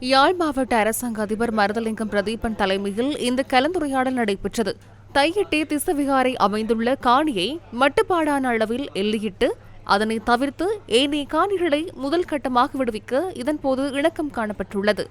யாழ் மாவட்ட அரசாங்க அதிபர் மருதலிங்கம் பிரதீபன் தலைமையில் இந்த கலந்துரையாடல் நடைபெற்றது. தையிட்டி திசவிகாரை அமைந்துள்ள காணியை மட்டுப்பாடான அளவில் எல்லையிட்டு அதனை தவிர்த்து ஏனைய காணிகளை முதல் கட்டமாக விடுவிக்க இதன்போது இணக்கம் காணப்பட்டுள்ளது.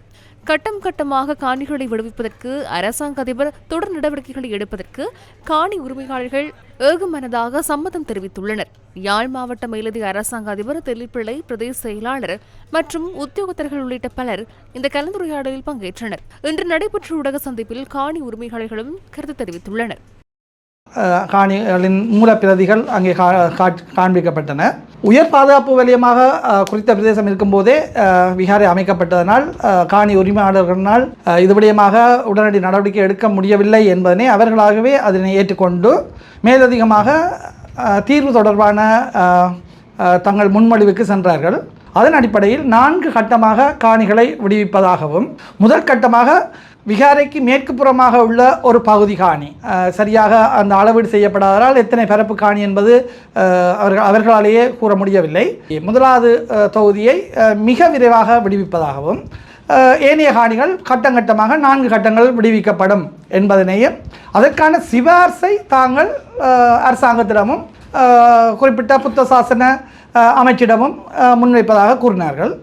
கட்டம் கட்டமாக காணிகளை விடுவிப்பதற்கு அரசாங்க அதிபர் தொடர் நடவடிக்கைகளை எடுப்பதற்கு காணி உரிமையாளர்கள் ஏகமனதாக சம்மதம் தெரிவித்துள்ளனர். யாழ் மாவட்ட மேலதிக அரசாங்க அதிபர் தெல்லிப்பிள்ளை பிரதேச செயலாளர் மற்றும் உத்தியோகத்தர்கள் உள்ளிட்ட பலர் இந்த கலந்துரையாடலில் பங்கேற்றனர். இன்று நடைபெற்ற ஊடக சந்திப்பில் காணி உரிமையாளர்களும் கருத்து தெரிவித்துள்ளனர். காணிகளின் மூலப்பிரதிகள் அங்கே கா- காட்- காண்பிக்கப்பட்டன. உயர் பாதுகாப்பு வலயமாக குறித்த பிரதேசம் இருக்கும்போதே அஹ், அமைக்கப்பட்டதனால் காணி உரிமையாளர்களினால் இது விடயமாக உடனடி நடவடிக்கை எடுக்க முடியவில்லை என்பதனை அவர்களாகவே அதனை ஏற்றுக்கொண்டு மேலதிகமாக தீர்வு தொடர்பான தங்கள் முன்மொழிவுக்கு சென்றார்கள். அதன் அடிப்படையில் நான்கு கட்டமாக காணிகளை விடுவிப்பதாகவும் முதல் கட்டமாக விகாரைக்கு மேற்கு புறமாக உள்ள ஒரு பகுதி காணி. சரியாக அந்த அளவீடு செய்யப்படாததால் எத்தனை பரப்பு காணி என்பது அவர்கள் அவர்களாலேயே கூற முடியவில்லை. முதலாவது தொகுதியை மிக விரைவாக விடுவிப்பதாகவும் ஏனைய காணிகள் கட்டங்கட்டமாக நான்கு கட்டங்கள் விடுவிக்கப்படும் என்பதனையும் அதற்கான சிபார்சை தாங்கள் அரசாங்கத்திடமும் குறிப்பிட்ட புத்த சாசன அமைச்சிடமும் முன்வைப்பதாக கூறினார்கள்.